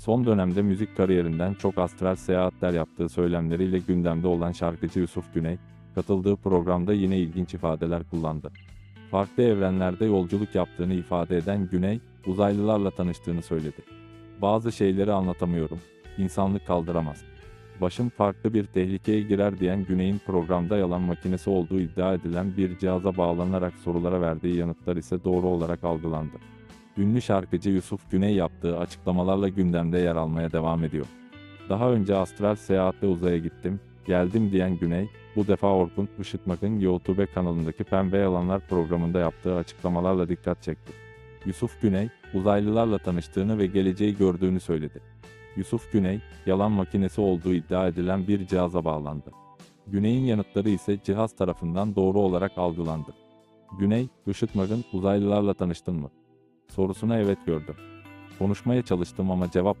Son dönemde müzik kariyerinden çok astral seyahatler yaptığı söylemleriyle gündemde olan şarkıcı Yusuf Güney, katıldığı programda yine ilginç ifadeler kullandı. Farklı evrenlerde yolculuk yaptığını ifade eden Güney, uzaylılarla tanıştığını söyledi. Bazı şeyleri anlatamıyorum, insanlık kaldıramaz. Başım farklı bir tehlikeye girer diyen Güney'in programda yalan makinesi olduğu iddia edilen bir cihaza bağlanarak sorulara verdiği yanıtlar ise doğru olarak algılandı. Ünlü şarkıcı Yusuf Güney yaptığı açıklamalarla gündemde yer almaya devam ediyor. Daha önce astral seyahatle uzaya gittim, geldim diyen Güney, bu defa Orkun Işıtmak'ın YouTube kanalındaki Pembe Yalanlar programında yaptığı açıklamalarla dikkat çekti. Yusuf Güney, uzaylılarla tanıştığını ve geleceği gördüğünü söyledi. Yusuf Güney, yalan makinesi olduğu iddia edilen bir cihaza bağlandı. Güney'in yanıtları ise cihaz tarafından doğru olarak algılandı. Güney, Işıtmak'ın uzaylılarla tanıştın mı? Sorusuna evet gördüm. Konuşmaya çalıştım ama cevap